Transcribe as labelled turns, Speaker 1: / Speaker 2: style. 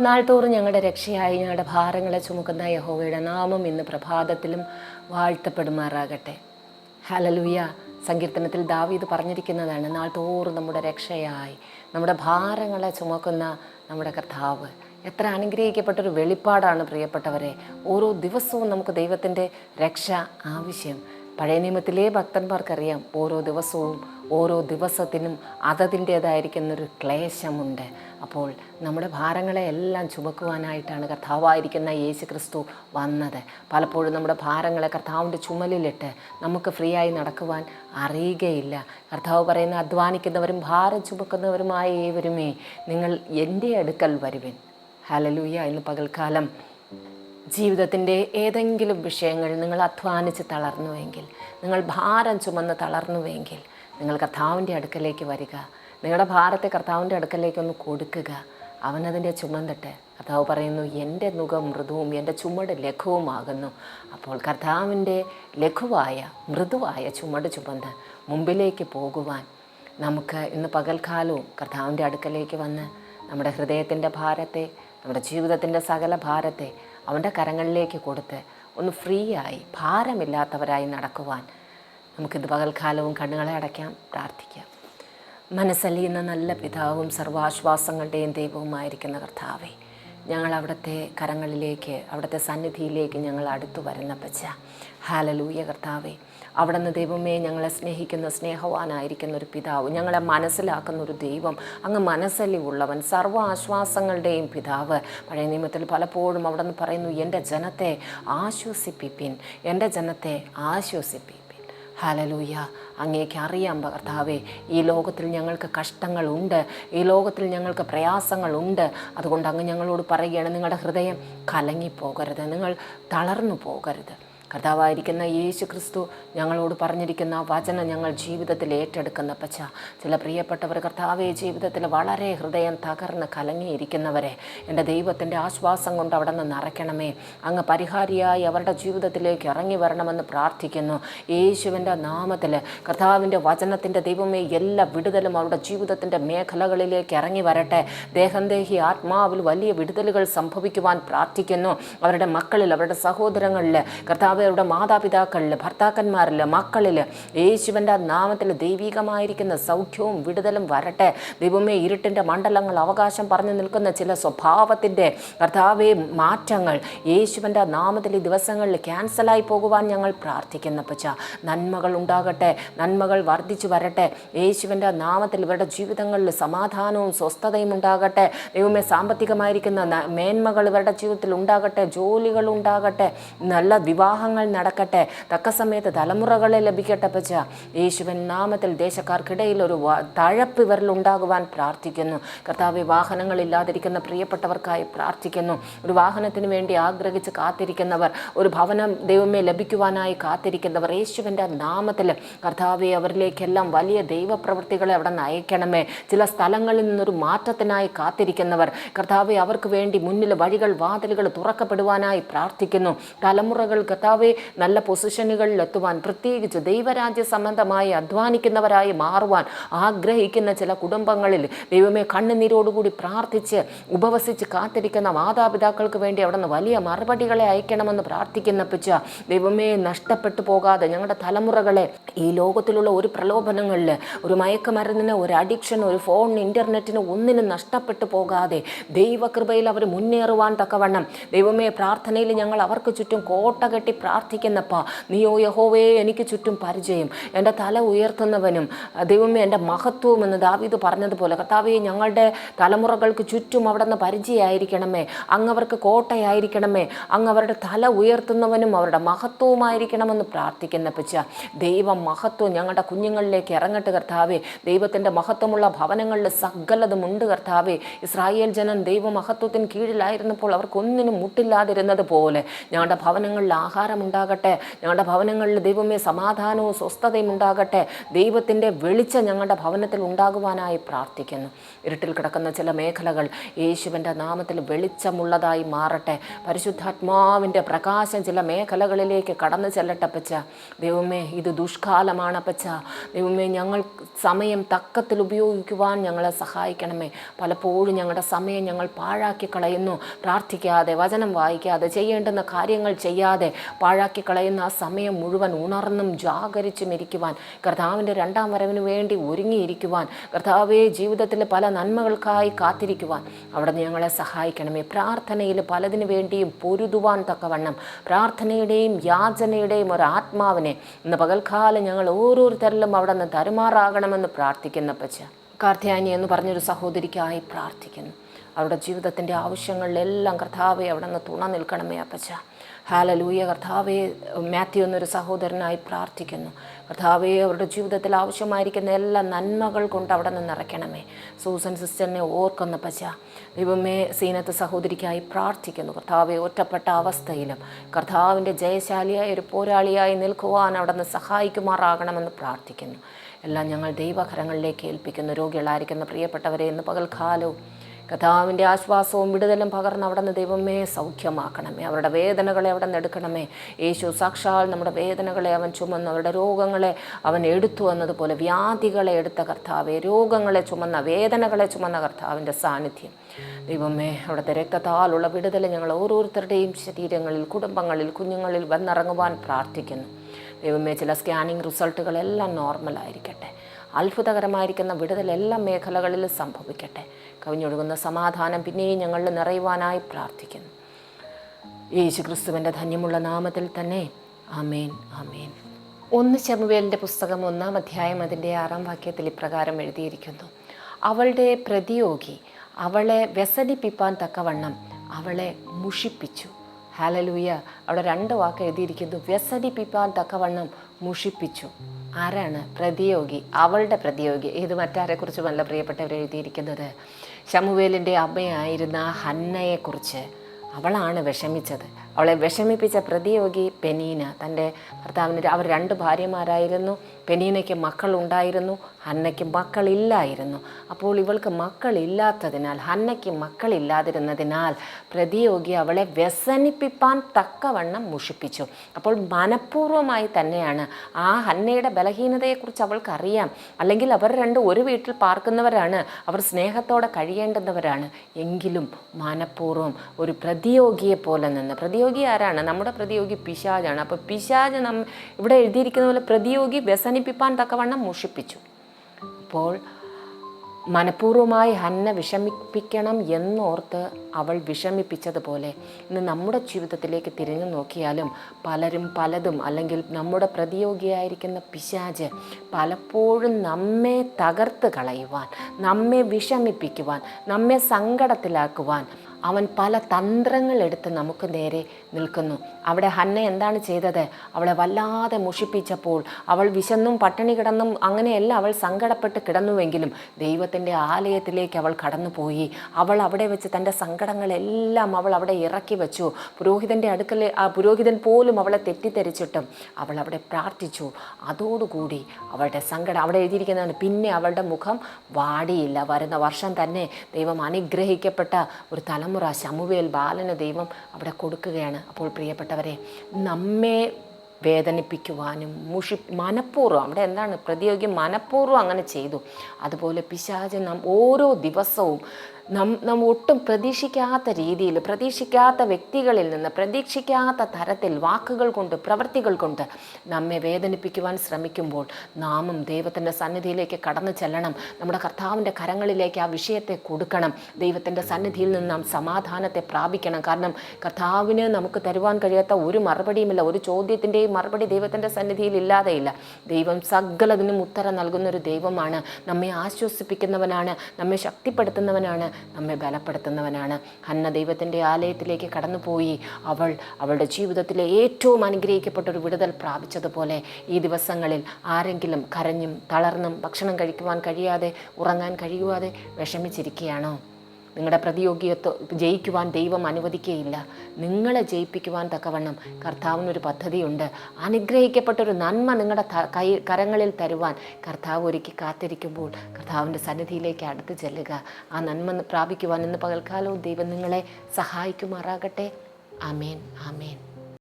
Speaker 1: നാൾതോറും ഞങ്ങളുടെ രക്ഷയായി ഞങ്ങളുടെ ഭാരങ്ങളെ ചുമക്കുന്ന യഹോവയുടെ നാമം ഇന്ന് പ്രഭാതത്തിലും വാഴ്ത്തപ്പെടുമാറാകട്ടെ. ഹലലുയ സങ്കീർത്തനത്തിൽ ദാവീദ് പറഞ്ഞിരിക്കുന്നതാണ് നാൾതോറും നമ്മുടെ രക്ഷയായി നമ്മുടെ ഭാരങ്ങളെ ചുമക്കുന്ന നമ്മുടെ കർത്താവ്. എത്ര അനുഗ്രഹിക്കപ്പെട്ടൊരു വെളിപ്പാടാണ് പ്രിയപ്പെട്ടവരെ. ഓരോ ദിവസവും നമുക്ക് ദൈവത്തിന്റെ രക്ഷ ആവശ്യം. പഴയ നിയമത്തിലെ ഭക്തന്മാർക്കറിയാം ഓരോ ദിവസവും ഓരോ ദിവസത്തിനും അതതിന്റേതായിരിക്കുന്നൊരു ക്ലേശമുണ്ട്. അപ്പോൾ നമ്മുടെ ഭാരങ്ങളെ എല്ലാം ചുമക്കുവാനായിട്ടാണ് കർത്താവായിരിക്കുന്ന യേശു ക്രിസ്തു വന്നത്. പലപ്പോഴും നമ്മുടെ ഭാരങ്ങളെ കർത്താവിന്റെ ചുമലിലിട്ട് നമുക്ക് ഫ്രീ ആയി നടക്കുവാൻ അറിയുകയില്ല. കർത്താവ് പറയുന്ന അധ്വാനിക്കുന്നവരും ഭാരം ചുമക്കുന്നവരുമായ ഏവരുമേ നിങ്ങൾ എന്റെ അടുക്കൽ വരുവിൻ. ഹലലൂയ ഇന്ന് പകൽക്കാലം ജീവിതത്തിന്റെ ഏതെങ്കിലും വിഷയങ്ങൾ നിങ്ങൾ അധ്വാനിച്ച് തളർന്നുവെങ്കിൽ നിങ്ങൾ ഭാരം ചുമന്ന് തളർന്നുവെങ്കിൽ നിങ്ങൾ കർത്താവിന്റെ അടുക്കലേക്ക് വരിക. നിങ്ങളുടെ ഭാരത്തെ കർത്താവിന്റെ അടുക്കലേക്ക് ഒന്ന് കൊടുക്കുക. അവനതിന്റെ ചുമന്നിട്ട് കർത്താവ് പറയുന്നു എന്റെ മുഖം മൃദുവും എന്റെ ചുമട് ലഘുവുമാകുന്നു. അപ്പോൾ കർത്താവിന്റെ ലഘുവായ മൃദുവായ ചുമട് ചുമന്ന് മുമ്പിലേക്ക് പോകുവാൻ നമുക്ക് ഇന്ന് പകൽക്കാലവും കർത്താവിന്റെ അടുക്കലേക്ക് വന്ന് നമ്മുടെ ഹൃദയത്തിന്റെ ഭാരത്തെ നമ്മുടെ ജീവിതത്തിന്റെ സകല ഭാരത്തെ അവന്റെ കരങ്ങളിലേക്ക് കൊടുത്ത് ഒന്ന് ഫ്രീ ആയി ഭാരമില്ലാത്തവരായി നടക്കുവാൻ നമുക്കിത് പകൽക്കാലവും കണ്ണുകളെ അടയ്ക്കാം പ്രാർത്ഥിക്കാം. മനസ്സലിയുന്ന നല്ല പിതാവും സർവാശ്വാസങ്ങളുടെയും ദൈവവുമായിരിക്കുന്ന കർത്താവേ ഞങ്ങൾ അവിടുത്തെ കരങ്ങളിലേക്ക് അവിടുത്തെ സന്നിധിയിലേക്ക് ഞങ്ങൾ അടുത്തു വരുന്ന പച്ച ഹാലലൂയ കർത്താവേ അവിടുന്ന് ദൈവമേ ഞങ്ങളെ സ്നേഹിക്കുന്ന സ്നേഹവാനായിരിക്കുന്ന ഒരു പിതാവ് ഞങ്ങളെ മനസ്സിലാക്കുന്ന ഒരു ദൈവം അങ്ങ് മനസ്സലിവുള്ളവൻ സർവ ആശ്വാസങ്ങളുടെയും പിതാവ്. പഴയ നിയമത്തിൽ പലപ്പോഴും അവിടുന്ന് പറയുന്നു എന്റെ ജനത്തെ ആശ്വസിപ്പിപ്പിൻ എന്റെ ജനത്തെ ആശ്വസിപ്പിപ്പിൻ ഹലലൂയ അങ്ങേക്ക് അറിയാം കർത്താവേ ഈ ലോകത്തിൽ ഞങ്ങൾക്ക് കഷ്ടങ്ങളുണ്ട് ഈ ലോകത്തിൽ ഞങ്ങൾക്ക് പ്രയാസങ്ങളുണ്ട്. അതുകൊണ്ട് അങ്ങ് ഞങ്ങളോട് പറയുകയാണ് നിങ്ങളുടെ ഹൃദയം കലങ്ങിപ്പോകരുത് നിങ്ങൾ തളർന്നു പോകരുത്. കർത്താവായിരിക്കുന്ന യേശു ക്രിസ്തു ഞങ്ങളോട് പറഞ്ഞിരിക്കുന്ന വചനം ഞങ്ങൾ ജീവിതത്തിൽ ഏറ്റെടുക്കുന്ന പച്ച ചില പ്രിയപ്പെട്ടവർ കർത്താവെ ജീവിതത്തിൽ വളരെ ഹൃദയം തകർന്ന് കലങ്ങിയിരിക്കുന്നവരെ എന്റെ ദൈവത്തിന്റെ ആശ്വാസം കൊണ്ട് അവിടെ നിന്ന് നിറയ്ക്കണമേ. അങ്ങ് പരിഹാരിയായി അവരുടെ ജീവിതത്തിലേക്ക് ഇറങ്ങി വരണമെന്ന് പ്രാർത്ഥിക്കുന്നു. യേശുവിന്റെ നാമത്തിൽ കർത്താവിന്റെ വചനത്തിന്റെ ദൈവമേ എല്ലാ വിടുതലും അവരുടെ ജീവിതത്തിന്റെ മേഖലകളിലേക്ക് ഇറങ്ങി വരട്ടെ. ദേഹം ദേഹി ആത്മാവിൽ വലിയ വിടുതലുകൾ സംഭവിക്കുവാൻ പ്രാർത്ഥിക്കുന്നു. അവരുടെ മക്കളിൽ അവരുടെ സഹോദരങ്ങളിൽ കർത്താവ് അവരുടെ മാതാപിതാക്കളിൽ ഭർത്താക്കന്മാരിൽ മക്കളിൽ യേശുവിന്റെ നാമത്തിൽ ദൈവികമായിരിക്കുന്ന സൗഖ്യവും വിടുതലും വരട്ടെ. ദൈവമേ ഇരുട്ടിന്റെ മണ്ഡലങ്ങൾ അവകാശം പറഞ്ഞു നിൽക്കുന്ന ചില സ്വഭാവത്തിന്റെ കർത്താവേ മാറ്റങ്ങൾ. യേശുവിന്റെ നാമത്തിൽ ഈ ദിവസങ്ങളിൽ ക്യാൻസലായി പോകുവാൻ ഞങ്ങൾ പ്രാർത്ഥിക്കുന്ന പച്ച നന്മകൾ ഉണ്ടാകട്ടെ. നന്മകൾ വർദ്ധിച്ചു വരട്ടെ. യേശുവിന്റെ നാമത്തിൽ ഇവരുടെ ജീവിതങ്ങളിൽ സമാധാനവും സ്വസ്ഥതയും ഉണ്ടാകട്ടെ. ദൈവമേ സാമ്പത്തികമായിരിക്കുന്ന മേന്മകൾ ഇവരുടെ ജീവിതത്തിൽ ഉണ്ടാകട്ടെ. ജോലികൾ ഉണ്ടാകട്ടെ. നല്ല വിവാഹങ്ങൾ നടക്കട്ടെ. തക്ക സമയത്ത് തലമുറകളെ ലഭിക്കട്ടെ പച്ച യേശുവൻ നാമത്തിൽ ദേശക്കാർക്കിടയിൽ ഒരു തഴപ്പ് ഇവരിൽ ഉണ്ടാകുവാൻ പ്രാർത്ഥിക്കുന്നു. കർത്താവ് വാഹനങ്ങളില്ലാതിരിക്കുന്ന പ്രിയപ്പെട്ടവർക്കായി പ്രാർത്ഥിക്കുന്നു. ഒരു വാഹനത്തിന് വേണ്ടി ആഗ്രഹിച്ച് കാത്തിരിക്കുന്നവർ ഒരു ഭവനം ദൈവമേ ലഭിക്കുവാനായി കാത്തിരിക്കുന്നവർ യേശുവിന്റെ നാമത്തിൽ കർത്താവെ അവരിലേക്കെല്ലാം വലിയ ദൈവപ്രവൃത്തികളെ അവിടെ നയിക്കണമേ. ചില സ്ഥലങ്ങളിൽ നിന്നൊരു മാറ്റത്തിനായി കാത്തിരിക്കുന്നവർ കർത്താവെ അവർക്ക് വേണ്ടി മുന്നിൽ വഴികൾ വാതിലുകൾ തുറക്കപ്പെടുവാനായി പ്രാർത്ഥിക്കുന്നു. തലമുറകൾ കർത്താവെ നല്ല പൊസിഷനുകളിൽ എത്തുവാൻ പ്രത്യേകിച്ച് ദൈവരാജ്യ സംബന്ധമായി അധ്വാനിക്കുന്നവരായി മാറുവാൻ ആഗ്രഹിക്കുന്ന ചില കുടുംബങ്ങളിൽ ദൈവമേ കണ്ണുനീരോടുകൂടി പ്രാർത്ഥിച്ച് ഉപവസിച്ച് കാത്തിരിക്കുന്ന മാതാപിതാക്കൾക്ക് വേണ്ടി അവിടെ നിന്ന് വലിയ മറുപടികളെ അയക്കണമെന്ന് പ്രാർത്ഥിക്കുന്ന പിച്ച ദൈവമേ നഷ്ടപ്പെട്ടു പോകാതെ ഞങ്ങളുടെ തലമുറകളെ ഈ ലോകത്തിലുള്ള ഒരു പ്രലോഭനങ്ങളിൽ ഒരു മയക്കുമരുന്നിന് ഒരു അഡിക്ഷൻ ഒരു ഫോൺ ഇന്റർനെറ്റിന് ഒന്നിനും നഷ്ടപ്പെട്ടു പോകാതെ ദൈവകൃപയിൽ അവർ മുന്നേറുവാൻ തക്കവണ്ണം ദൈവമേ പ്രാർത്ഥനയിൽ ഞങ്ങൾ അവർക്ക് ചുറ്റും കോട്ട കെട്ടി പ്രാർത്ഥിക്കുന്നപ്പാ നീയോ യഹോവേ എനിക്ക് ചുറ്റും പരിചയം. എന്റെ തല ഉയർത്തുന്നവനും ദൈവമേ എന്റെ മഹത്വവും എന്ന് ദാവീദ് പറഞ്ഞതുപോലെ കർത്താവെ ഞങ്ങളുടെ തലമുറകൾക്ക് ചുറ്റും അവിടെ നിന്ന് പരിചയമായിരിക്കണമേ അങ്ങ് അവർക്ക് കോട്ടയായിരിക്കണമേ. അങ്ങ് അവരുടെ തല ഉയർത്തുന്നവനും അവരുടെ മഹത്വവുമായിരിക്കണമെന്ന് പ്രാർത്ഥിക്കുന്ന പച്ച ദൈവം മഹത്വം ഞങ്ങളുടെ കുഞ്ഞുങ്ങളിലേക്ക് ഇറങ്ങട്ട് കർത്താവേ. ദൈവത്തിന്റെ മഹത്വമുള്ള ഭവനങ്ങളിൽ സകലതും ഉണ്ട് കർത്താവേ. ഇസ്രായേൽ ജനം ദൈവമഹത്വത്തിന് കീഴിലായിരുന്നപ്പോൾ അവർക്കൊന്നിനും മുട്ടില്ലാതിരുന്നത് പോലെ ഞങ്ങളുടെ ഭവനങ്ങളിൽ ആഹാരം ഉണ്ടാകട്ടെ ഞങ്ങളുടെ ഭവനങ്ങളിൽ ദൈവമേ സമാധാനവും സ്വസ്ഥതയും ഉണ്ടാകട്ടെ. ദൈവത്തിന്റെ വെളിച്ചം ഞങ്ങളുടെ ഭവനത്തിൽ ഉണ്ടാകുവാനായി പ്രാർത്ഥിക്കുന്നു. ഇരുട്ടിൽ കിടക്കുന്ന ചില മേഖലകൾ യേശുവിന്റെ നാമത്തിൽ വെളിച്ചമുള്ളതായി മാറട്ടെ. പരിശുദ്ധാത്മാവിന്റെ പ്രകാശം ചില മേഖലകളിലേക്ക് കടന്നു ചെല്ലട്ടെ പച്ച ദൈവമേ ഇത് ദുഷ്കാലമാണ് പച്ച ദൈവമേ ഞങ്ങൾ സമയം തക്കത്തിൽ ഉപയോഗിക്കുവാൻ ഞങ്ങളെ സഹായിക്കണമേ. പലപ്പോഴും ഞങ്ങളുടെ സമയം ഞങ്ങൾ പാഴാക്കി കളയുന്നു പ്രാർത്ഥിക്കാതെ വചനം വായിക്കാതെ ചെയ്യേണ്ടുന്ന കാര്യങ്ങൾ ചെയ്യാതെ പാഴാക്കി കളയുന്ന ആ സമയം മുഴുവൻ ഉണർന്നും ജാഗരിച്ചും ഇരിക്കുവാൻ കർത്താവിന്റെ രണ്ടാം വരവിന് വേണ്ടി ഒരുങ്ങിയിരിക്കുവാൻ കർത്താവെ ജീവിതത്തിലെ പല നന്മകൾക്കായി കാത്തിരിക്കുവാൻ. അവിടെ ഞങ്ങളെ സഹായിക്കണമേ. പ്രാർത്ഥനയിൽ പലതിനു വേണ്ടിയും പൊരുതുവാൻ തക്കവണ്ണം പ്രാർത്ഥനയുടെയും യാചനയുടെയും ഒരു ആത്മാവിനെ ഇന്ന് പകൽക്കാലം ഞങ്ങൾ ഓരോരുത്തരിലും അവിടെ നിന്ന് തരുമാറാകണമെന്ന് പ്രാർത്ഥിക്കുന്ന പച്ച കാർത്യാനി എന്ന് പറഞ്ഞൊരു സഹോദരിക്കായി പ്രാർത്ഥിക്കുന്നു. അവരുടെ ജീവിതത്തിന്റെ ആവശ്യങ്ങളിലെല്ലാം കർത്താവെ അവിടെ നിന്ന് തുണ നിൽക്കണമേ അപ്പച്ച. ഹാലലൂയ. കർത്താവെ മാത്യു എന്നൊരു സഹോദരനായി പ്രാർത്ഥിക്കുന്നു. കർത്താവെ അവരുടെ ജീവിതത്തിൽ ആവശ്യമായിരിക്കുന്ന എല്ലാ നന്മകൾ കൊണ്ട് അവിടെ നിന്ന് നിറയ്ക്കണമേ. സൂസൻ സിസ്റ്ററിനെ ഓർക്കുന്ന പശ. ദൈവമേ സീനത്ത് സഹോദരിക്കായി പ്രാർത്ഥിക്കുന്നു. കർത്താവെ ഒറ്റപ്പെട്ട അവസ്ഥയിലും കർത്താവിന്റെ ജയശാലിയായ ഒരു പോരാളിയായി നിൽക്കുവാൻ അവിടെ നിന്ന് സഹായിക്കുമാറാകണമെന്ന് പ്രാർത്ഥിക്കുന്നു. എല്ലാം ഞങ്ങൾ ദൈവകരങ്ങളിലേക്ക് ഏൽപ്പിക്കുന്നു. രോഗികളായിരിക്കുന്ന പ്രിയപ്പെട്ടവരെ ഇന്ന് പകൽക്കാലവും കഥാവിന്റെ ആശ്വാസവും വിടുതലും പകർന്ന് അവിടെ നിന്ന് ദൈവമേ സൗഖ്യമാക്കണമേ. അവരുടെ വേദനകളെ അവിടെ നിന്ന് എടുക്കണമേ. യേശു സാക്ഷാൽ നമ്മുടെ വേദനകളെ അവൻ ചുമന്നു. അവരുടെ രോഗങ്ങളെ അവൻ എടുത്തു എന്നതുപോലെ വ്യാധികളെ എടുത്ത കർത്താവെ രോഗങ്ങളെ ചുമന്ന വേദനകളെ ചുമന്ന കർത്താവിന്റെ സാന്നിധ്യം. ദൈവമേ അവിടുത്തെ രക്തത്താലുള്ള വിടുതൽ ഞങ്ങൾ ഓരോരുത്തരുടെയും ശരീരങ്ങളിൽ കുടുംബങ്ങളിൽ കുഞ്ഞുങ്ങളിൽ വന്നിറങ്ങുവാൻ പ്രാർത്ഥിക്കുന്നു. ദൈവമേ ചില സ്കാനിങ് റിസൾട്ടുകളെല്ലാം നോർമലായിരിക്കട്ടെ. അത്ഭുതകരമായിരിക്കുന്ന വിടുതൽ എല്ലാ മേഖലകളിലും സംഭവിക്കട്ടെ. കവിഞ്ഞൊഴുകുന്ന സമാധാനം പിന്നെയും ഞങ്ങളിൽ നിറയുവാനായി പ്രാർത്ഥിക്കുന്നു. യേശു ക്രിസ്തുവിന്റെ ധന്യമുള്ള നാമത്തിൽ തന്നെ ആമേൻ ആമേൻ. ഒന്ന് ചെമുവേലിന്റെ പുസ്തകം ഒന്നാം അധ്യായം അതിന്റെ ആറാം വാക്യത്തിൽ ഇപ്രകാരം എഴുതിയിരിക്കുന്നു. അവളുടെ പ്രതിയോഗി അവളെ വ്യസനിപ്പിപ്പാൻ തക്കവണ്ണം അവളെ മുഷിപ്പിച്ചു. ഹാലലൂയ അവിടെ രണ്ട് വാക്ക് എഴുതിയിരിക്കുന്നു. വ്യസനിപ്പിപ്പാൻ തക്കവണ്ണം മുഷിപ്പിച്ചു. ആരാണ് പ്രതിയോഗി? അവളുടെ പ്രതിയോഗി. ഇത് മറ്റാരെക്കുറിച്ചുമല്ല പ്രിയപ്പെട്ടവർ എഴുതിയിരിക്കുന്നത്? ശമുവേലിന്റെ അമ്മയായിരുന്ന ഹന്നയെക്കുറിച്ച്. അവളാണ് വിഷമിച്ചത്. അവളെ വിഷമിപ്പിച്ച പ്രതിയോഗി പെനീന. തന്റെ ഭർത്താവിന് അവർ രണ്ട് ഭാര്യമാരായിരുന്നു. പെനീനയ്ക്ക് മക്കൾ മക്കളുണ്ടായിരുന്നു. ഹന്നയ്ക്ക് മക്കളില്ലായിരുന്നു. അപ്പോൾ ഇവൾക്ക് മക്കളില്ലാത്തതിനാൽ ഹന്നയ്ക്ക് മക്കളില്ലാതിരുന്നതിനാൽ പ്രതിയോഗി അവളെ വ്യസനിപ്പിപ്പാൻ തക്കവണ്ണം മുഷിപ്പിച്ചു. അപ്പോൾ മനഃപൂർവമായി തന്നെയാണ് ആ ഹന്നയുടെ ബലഹീനതയെക്കുറിച്ച് അവൾക്കറിയാം. അല്ലെങ്കിൽ അവർ രണ്ട് ഒരു വീട്ടിൽ പാർക്കുന്നവരാണ്. അവർ സ്നേഹത്തോടെ കഴിയേണ്ടുന്നവരാണ്. എങ്കിലും മനഃപൂർവം ഒരു പ്രതിയോഗിയെ പോലെ നിന്ന് പ്രതിയോഗി ആരാണ്? നമ്മുടെ പ്രതിയോഗി പിശാജാണ് അപ്പോൾ പിശാജ് നം ഇവിടെ എഴുതിയിരിക്കുന്ന പോലെ പ്രതിയോഗി വ്യസനിപ്പിപ്പാൻ തക്കവണ്ണം മോഷിപ്പിച്ചു. അപ്പോൾ മനഃപൂർവമായി ഹന്ന വിഷമിപ്പിക്കണം എന്നോർത്ത് അവൾ വിഷമിപ്പിച്ചതുപോലെ ഇന്ന് നമ്മുടെ ജീവിതത്തിലേക്ക് തിരിഞ്ഞു നോക്കിയാലും പലരും പലതും അല്ലെങ്കിൽ നമ്മുടെ പ്രതിയോഗിയായിരിക്കുന്ന പിശാജ് പലപ്പോഴും നമ്മെ തകർത്ത് കളയുവാൻ നമ്മെ വിഷമിപ്പിക്കുവാൻ നമ്മെ സങ്കടത്തിലാക്കുവാൻ അവൻ പല തന്ത്രങ്ങൾ എടുത്ത് നമുക്ക് നേരെ നിൽക്കുന്നു. അവിടെ ഹന്ന എന്താണ് ചെയ്തത്? അവളെ വല്ലാതെ മുഷിപ്പിച്ചപ്പോൾ അവൾ വിശന്നും പട്ടിണി കിടന്നും അങ്ങനെയല്ല അവൾ സങ്കടപ്പെട്ട് കിടന്നുവെങ്കിലും ദൈവത്തിന്റെ ആലയത്തിലേക്ക് അവൾ കടന്നുപോയി. അവൾ അവിടെ വെച്ച് തന്റെ സങ്കടങ്ങളെല്ലാം അവൾ അവിടെ ഇറക്കി വെച്ചു. പുരോഹിതന്റെ ആ പുരോഹിതൻ പോലും അവളെ തെറ്റിദ്ധരിച്ചിട്ടും അവൾ അവിടെ പ്രാർത്ഥിച്ചു. അതോടുകൂടി അവളുടെ സങ്കടം അവിടെ എഴുതിയിരിക്കുന്നതാണ്. പിന്നെ അവളുടെ മുഖം വാടിയില്ല. വരുന്ന വർഷം തന്നെ ദൈവം അനുഗ്രഹിക്കപ്പെട്ട ഒരു തലമുറ ശമുവേൽ ബാലന് ദൈവം അവിടെ കൊടുക്കുകയാണ്. അപ്പോൾ പ്രിയപ്പെട്ടവരെ നമ്മെ വേദനിപ്പിക്കുവാനും മുഷി മനഃപൂർവം അവിടെ എന്താണ് പ്രതിയോഗി മനഃപൂർവം അങ്ങനെ ചെയ്തു. അതുപോലെ പിശാചൻ നാം ഓരോ ദിവസവും നം നാം ഒട്ടും പ്രതീക്ഷിക്കാത്ത രീതിയിൽ പ്രതീക്ഷിക്കാത്ത വ്യക്തികളിൽ നിന്ന് പ്രതീക്ഷിക്കാത്ത തരത്തിൽ വാക്കുകൾ കൊണ്ട് പ്രവൃത്തികൾ കൊണ്ട് നമ്മെ വേദനിപ്പിക്കുവാൻ ശ്രമിക്കുമ്പോൾ നാമും ദൈവത്തിന്റെ സന്നിധിയിലേക്ക് കടന്നു ചെല്ലണം. നമ്മുടെ കർത്താവിന്റെ കരങ്ങളിലേക്ക് ആ വിഷയത്തെ കൊടുക്കണം. ദൈവത്തിന്റെ സന്നിധിയിൽ നിന്ന് നാം സമാധാനത്തെ പ്രാപിക്കണം. കാരണം കർത്താവിന് നമുക്ക് തരുവാൻ കഴിയാത്ത ഒരു മറുപടിയുമില്ല ഒരു ചോദ്യത്തിന്റെയും മറുപടി ദൈവത്തിന്റെ സന്നിധിയിൽ ഇല്ലാതെയില്ല. ദൈവം സകലതിനും ഉത്തരം നൽകുന്ന ഒരു ദൈവമാണ്. നമ്മെ ആശ്വസിപ്പിക്കുന്നവനാണ് നമ്മെ ശക്തിപ്പെടുത്തുന്നവനാണ്. നമ്മെ ബലപ്പെടുത്തുന്നവനാണ്. ഹന്ന ദൈവത്തിന്റെ ആലയത്തിലേക്ക് കടന്നുപോയി. അവൾ അവളുടെ ജീവിതത്തിലെ ഏറ്റവും അനുഗ്രഹിക്കപ്പെട്ട ഒരു വിടുതൽ പ്രാപിച്ചതുപോലെ ഈ ദിവസങ്ങളിൽ ആരെങ്കിലും കരഞ്ഞും തളർന്നും ഭക്ഷണം കഴിക്കുവാൻ കഴിയാതെ ഉറങ്ങാൻ കഴിയുവാതെ വിഷമിച്ചിരിക്കുകയാണോ? നിങ്ങളുടെ പ്രതിയോഗിയത്വം ജയിക്കുവാൻ ദൈവം അനുവദിക്കുകയില്ല. നിങ്ങളെ ജയിപ്പിക്കുവാൻ തക്കവണ്ണം കർത്താവിനൊരു പദ്ധതിയുണ്ട്. അനുഗ്രഹിക്കപ്പെട്ടൊരു നന്മ നിങ്ങളുടെ കൈ കരങ്ങളിൽ തരുവാൻ കർത്താവ് ഒരുക്കി കാത്തിരിക്കുമ്പോൾ കർത്താവിന്റെ സന്നിധിയിലേക്ക് അടുത്ത് ചെല്ലുക. ആ നന്മ പ്രാപിക്കുവാൻ ഇന്ന് പകൽക്കാലവും ദൈവം നിങ്ങളെ സഹായിക്കുമാറാകട്ടെ. ആമേൻ. ആമേൻ.